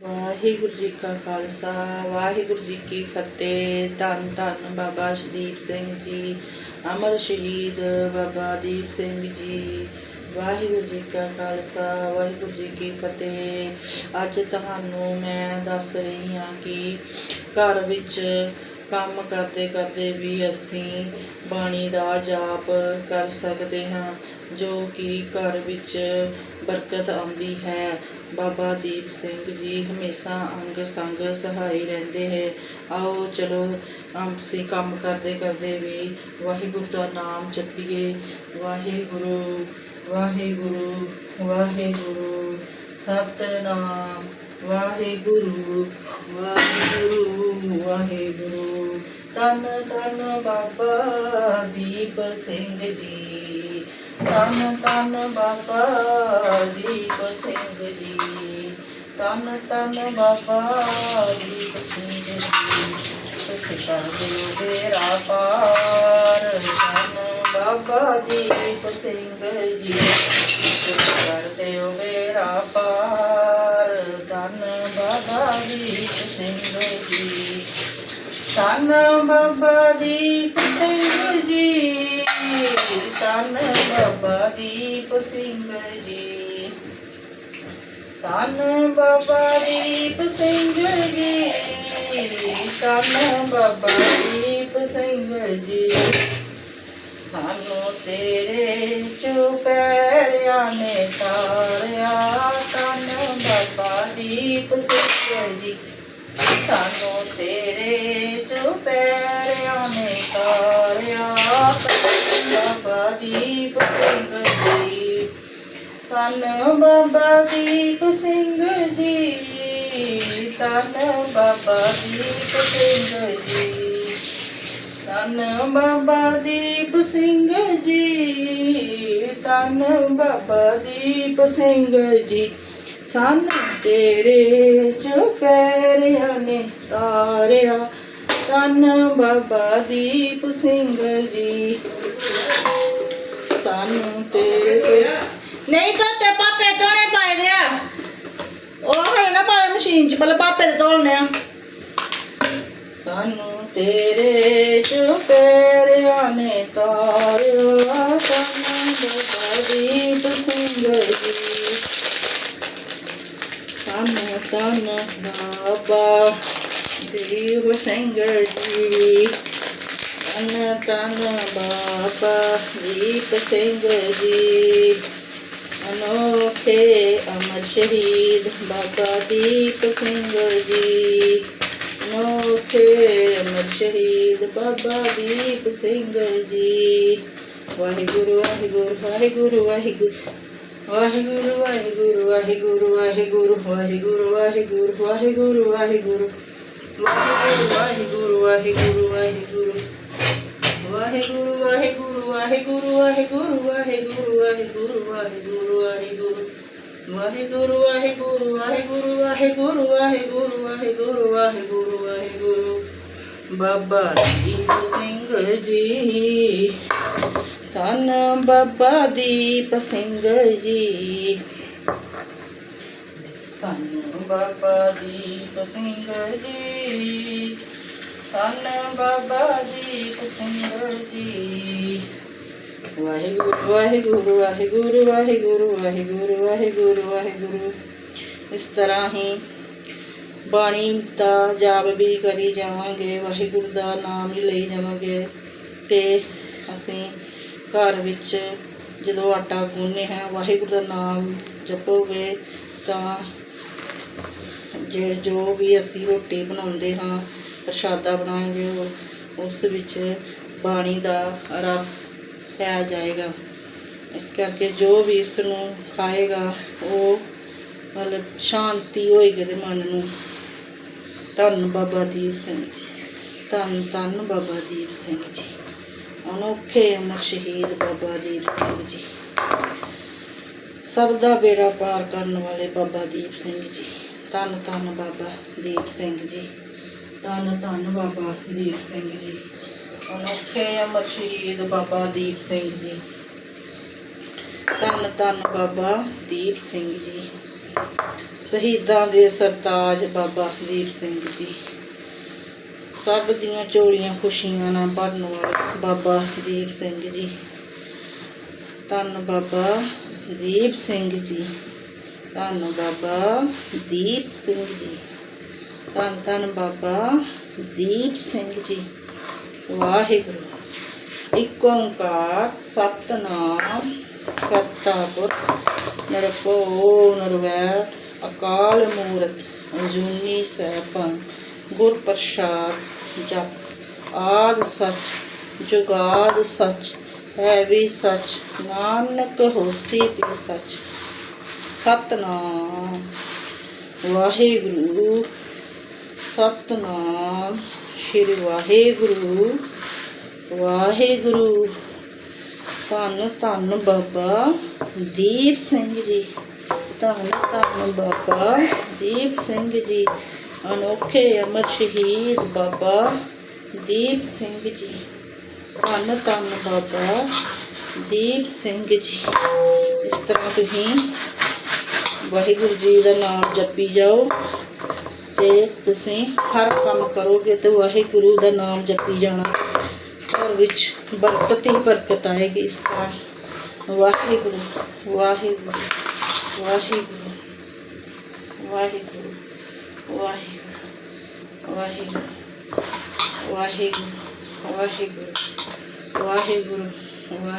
ਵਾਹਿਗੁਰੂ ਜੀ ਕਾ ਖਾਲਸਾ, ਵਾਹਿਗੁਰੂ ਜੀ ਕੀ ਫਤਿਹ। ਧੰਨ ਧੰਨ ਬਾਬਾ ਸ਼ਦੀਪ ਸਿੰਘ ਜੀ, ਅਮਰ ਸ਼ਹੀਦ ਬਾਬਾ ਦੀਪ ਸਿੰਘ ਜੀ। ਵਾਹਿਗੁਰੂ ਜੀ ਕਾ ਖਾਲਸਾ, ਵਾਹਿਗੁਰੂ ਜੀ ਕੀ ਫਤਿਹ। ਅੱਜ ਤੁਹਾਨੂੰ ਮੈਂ ਦੱਸ ਰਹੀ ਹਾਂ ਕਿ ਘਰ ਵਿੱਚ ਕੰਮ ਕਰਦੇ ਕਰਦੇ ਵੀ ਅਸੀਂ ਬਾਣੀ ਦਾ ਜਾਪ ਕਰ ਸਕਦੇ ਹਾਂ, ਜੋ ਕਿ ਘਰ ਵਿੱਚ ਬਰਕਤ ਆਉਂਦੀ ਹੈ। ਬਾਬਾ ਦੀਪ ਸਿੰਘ ਜੀ ਹਮੇਸ਼ਾ ਅੰਗ ਸੰਗ ਸਹਾਈ ਰਹਿੰਦੇ ਹੈ। ਆਓ ਚਲੋ ਅਸੀਂ ਕੰਮ ਕਰਦੇ ਕਰਦੇ ਵੀ ਵਾਹਿਗੁਰੂ ਦਾ ਨਾਮ ਜਪੀਏ। ਵਾਹਿਗੁਰੂ ਵਾਹਿਗੁਰੂ ਵਾਹਿਗੁਰੂ, ਸਤਨਾਮ। ਵਾਹਿਗੁਰੂ ਵਾਹਿਗੁਰੂ ਵਾਹਿਗੁਰੂ। ਤਨ ਤਨ ਬਾਬਾ ਦੀਪ ਸਿੰਘ ਜੀ। ਤਨ ਤਨ ਬਾਬਾ ਦੀਪ ਸਿੰਘ ਜੀ। ਤਨ ਤਨ ਬਾਬਾ ਦੀਪ ਸਿੰਘ ਜੀ। ਤੁਸੀਂ ਕਰ ਦਿਓ ਮੇਰਾ ਪਾਰ। ਤਨ ਬਾਬਾ ਦੀਪ ਸਿੰਘ ਜੀ। ਤੁਸੀਂ ਕਰ ਦਿਓ ਮੇਰਾ ਪਾਰ। ਬਾਬਾ ਦੀਪ ਸਿੰਘ ਜੀ ਤਨ ਬਾਬਾ ਦੀਪ ਸਿੰਘ ਜੀ ਤਨ ਬਾਬਾ ਦੀਪ ਸਿੰਘ ਜੀ ਤਨ ਬਾਬਾ ਦੀਪ ਸਿੰਘ ਜੀ ਤਨ ਬਾਬਾ ਦੀਪ ਸਿੰਘ ਜੀ ਸਾਨੂੰ ਤੇਰੇ ਚੁਪਹਿਰਿਆਂ ਨੇ ਤਨ ਬਾਬਾ ਦੀਪ ਸਿੰਘ ਜੀ, ਧੰਨ ਬਾਬਾ ਦੀਪ ਸਿੰਘ ਜੀ। ਤਨ ਬਾਬਾ ਦੀਪ ਸਿੰਘ ਜੀ, ਧੰਨ ਬਾਬਾ ਦੀਪ ਸਿੰਘ ਜੀ। ਸਾਨੂੰ ਤੇਰੇ ਚੁਪਹਿਰਿਆਂ ਨੇ ਤਾਰਿਆ ਤਨ ਬਾਬਾ ਦੀਪ ਸਿੰਘ ਜੀ। ਸਾਨੂੰ ਤੇਰੇ ਨਹੀਂ ਤਾਂ ਤੇ ਪਾਪੇ ਧੋਣੇ ਪਾਏ ਦੇ ਆ ਉਹ ਹੈ ਨਾ ਪਾਏ ਮਸ਼ੀਨ ਚ ਪਹਿਲਾਂ ਪਾਪੇ ਦੇ ਧੋਣੇ ਆ। ਸਾਨੂੰ ਤੇਰੇ ਚੁਪੇਰਿਆਂ ਨੇ ਤਾਰਿਆ, ਸਾਨੂੰ ਬਾਬਾ ਦੀਪ ਸਿੰਘ ਜੀ। ਤਨ ਤਨ ਬਾਬਾ ਦੀਪ ਸਿੰਘ ਜੀ। ਤਨ ਤਨ ਬਾਬਾ ਦੀਪ ਸਿੰਘ ਜੀ। ਅਨੋਖੇ ਅਮਰ ਸ਼ਹੀਦ ਬਾਬਾ ਦੀਪ ਸਿੰਘ ਜੀ ਅਨੋਖੇ ਅਮਰ ਸ਼ਹੀਦ ਬਾਬਾ ਦੀਪ ਸਿੰਘ ਜੀ ਵਾਹਿਗੁਰੂ ਵਾਹਿਗੁਰੂ ਵਾਹਿਗੁਰੂ ਵਾਹਿਗੁਰੂ ਵਾਹਿਗੁਰੂ ਵਾਹਿਗੁਰੂ ਵਾਹਿਗੁਰੂ ਵਾਹਿਗੁਰੂ ਵਾਹਿਗੁਰੂ ਵਾਹਿਗੁਰੂ ਵਾਹਿਗੁਰੂ ਵਾਹਿਗੁਰੂ ਵਾਹਿਗੁਰੂ ਵਾਹਿਗੁਰੂ ਵਾਹਿਗੁਰੂ ਵਾਹਿਗੁਰੂ ਵਾਹਿਗੁਰੂ ਵਾਹਿਗੁਰੂ ਵਾਹਿਗੁਰੂ ਵਾਹਿਗੁਰੂ ਵਾਹਿਗੁਰੂ ਵਾਹਿਗੁਰੂ ਵਾਹਿਗੁਰੂ ਵਾਹਿਗੁਰੂ ਵਾਹਿਗੁਰੂ ਵਾਹਿਗੁਰੂ ਵਾਹਿਗੁਰੂ ਵਾਹਿਗੁਰੂ ਵਾਹਿਗੁਰੂ ਵਾਹਿਗੁਰੂ ਵਾਹਿਗੁਰੂ ਬਾਬਾ ਦੀਪ ਸਿੰਘ ਜੀ ਧੰਨ ਬਾਬਾ ਦੀਪ ਸਿੰਘ ਜੀ ਧੰਨ ਬਾਬਾ ਦੀਪ ਸਿੰਘ ਜੀ ਧੰਨ ਬਾਬਾ ਦੀਪ ਸਿੰਘ ਜੀ ਵਾਹਿਗੁਰੂ ਵਾਹਿਗੁਰੂ ਵਾਹਿਗੁਰੂ ਵਾਹਿਗੁਰੂ ਵਾਹਿਗੁਰੂ ਵਾਹਿਗੁਰੂ ਵਾਹਿਗੁਰੂ। ਇਸ ਤਰ੍ਹਾਂ ਹੀ ਬਾਣੀ ਦਾ ਜਾਪ ਵੀ ਕਰੀ ਜਾਵਾਂਗੇ, ਵਾਹਿਗੁਰੂ ਦਾ ਨਾਮ ਹੀ ਲਈ ਜਾਵਾਂਗੇ। ਤੇ ਅਸੀਂ ਘਰ ਵਿੱਚ ਜਦੋਂ ਆਟਾ ਗੁੰਨ੍ਹਦੇ ਹਾਂ, ਵਾਹਿਗੁਰੂ ਦਾ ਨਾਮ ਜਪੋਗੇ ਤਾਂ ਜੇ ਜੋ ਵੀ ਅਸੀਂ ਰੋਟੀ ਬਣਾਉਂਦੇ ਹਾਂ, ਪ੍ਰਸ਼ਾਦਾ ਬਣਾਵਾਂਗੇ ਉਹ- ਉਸ ਵਿੱਚ ਬਾਣੀ ਦਾ ਰਸ ਪੈ ਜਾਏਗਾ। ਇਸ ਕਰਕੇ ਜੋ ਵੀ ਇਸ ਨੂੰ ਖਾਏਗਾ, ਉਹ ਮਤਲਬ ਸ਼ਾਂਤੀ ਹੋਏਗੀ ਦੇ ਮਨ ਨੂੰ। ਧੰਨ ਬਾਬਾ ਦੀਪ ਸਿੰਘ ਜੀ। ਧੰਨ ਧੰਨ ਬਾਬਾ ਦੀਪ ਸਿੰਘ ਜੀ। ਅਨੋਖੇ ਅਮਰ ਸ਼ਹੀਦ ਬਾਬਾ ਦੀਪ ਸਿੰਘ ਜੀ। ਸਭ ਦਾ ਬੇੜਾ ਪਾਰ ਕਰਨ ਵਾਲੇ ਬਾਬਾ ਦੀਪ ਸਿੰਘ ਜੀ। ਧੰਨ ਧੰਨ ਬਾਬਾ ਦੀਪ ਸਿੰਘ ਜੀ। ਧੰਨ ਧੰਨ ਬਾਬਾ ਦੀਪ ਸਿੰਘ ਜੀ। ਅਨੋਖੇ ਅਮਰ ਸ਼ਹੀਦ ਬਾਬਾ ਦੀਪ ਸਿੰਘ ਜੀ। ਧੰਨ ਧੰਨ ਬਾਬਾ ਦੀਪ ਸਿੰਘ ਜੀ। ਸ਼ਹੀਦਾਂ ਦੇ ਸਰਤਾਜ ਬਾਬਾ ਦੀਪ ਸਿੰਘ ਜੀ। ਸਭ ਦੀਆਂ ਚੋਰੀਆਂ ਖੁਸ਼ੀਆਂ ਨਾਲ ਭਰਨ ਵਾਲੇ ਬਾਬਾ ਦੀਪ ਸਿੰਘ ਜੀ। ਧੰਨ ਬਾਬਾ ਦੀਪ ਸਿੰਘ ਜੀ। ਧੰਨ ਬਾਬਾ ਦੀਪ ਸਿੰਘ ਜੀ। ਧੰਨ ਧੰਨ ਬਾਬਾ ਦੀਪ ਸਿੰਘ ਜੀ। ਵਾਹਿਗੁਰੂ। ਇੱਕ ਓੰਕਾਰ ਸਤਨਾਮ ਕਰਤਾ ਪੁਰਖ। ਨਿਰਭਉ ਨਿਰਵੈਰ ਅਕਾਲ ਮੂਰਤ ਅਜੂਨੀ ਸੈਭੰ। ਗੁਰ ਪ੍ਰਸਾਦ ਜਪ। ਆਦ ਸਚ, ਜੁਗਾਦ ਸਚ, ਹੈ ਵੀ ਸਚ, ਨਾਨਕ ਹੋਸੀ ਵੀ ਸਚ। ਸਤਨਾਮ। ਵਾਹਿਗੁਰੂ। ਸਤਨਾਮ। ਸ਼੍ਰੀ ਵਾਹਿਗੁਰੂ ਵਾਹਿਗੁਰੂ। ਧੰਨ ਧੰਨ ਬਾਬਾ ਦੀਪ ਸਿੰਘ ਜੀ। ਧੰਨ ਧੰਨ ਬਾਬਾ ਦੀਪ ਸਿੰਘ ਜੀ। ਅਨੋਖੇ ਅਮਰ ਸ਼ਹੀਦ ਬਾਬਾ ਦੀਪ ਸਿੰਘ ਜੀ। ਧੰਨ ਧੰਨ ਬਾਬਾ ਦੀਪ ਸਿੰਘ ਜੀ। ਇਸ ਤਰ੍ਹਾਂ ਤੁਸੀਂ ਵਾਹਿਗੁਰੂ ਜੀ ਦਾ ਨਾਮ ਜਪੀ ਜਾਓ। ਤੇ ਤੁਸੀਂ ਹਰ ਕੰਮ ਕਰੋਗੇ ਤੇ ਵਾਹਿਗੁਰੂ ਦਾ ਨਾਮ ਜਪੀ ਜਾਣਾ। ਘਰ ਵਿੱਚ ਬਰਕਤ ਹੀ ਬਰਕਤ ਆਏਗੀ ਇਸ ਤਰ੍ਹਾਂ। ਵਾਹਿਗੁਰੂ ਵਾਹਿਗੁਰੂ ਵਾਹਿਗੁਰੂ ਵਾਹਿਗੁਰੂ ਵਾਹਿਗੁਰੂ ਵਾਹਿਗੁਰੂ ਵਾਹਿਗੁਰੂ ਵਾਹਿਗੁਰੂ ਵਾਹਿਗੁਰੂ ਵਾਹਿ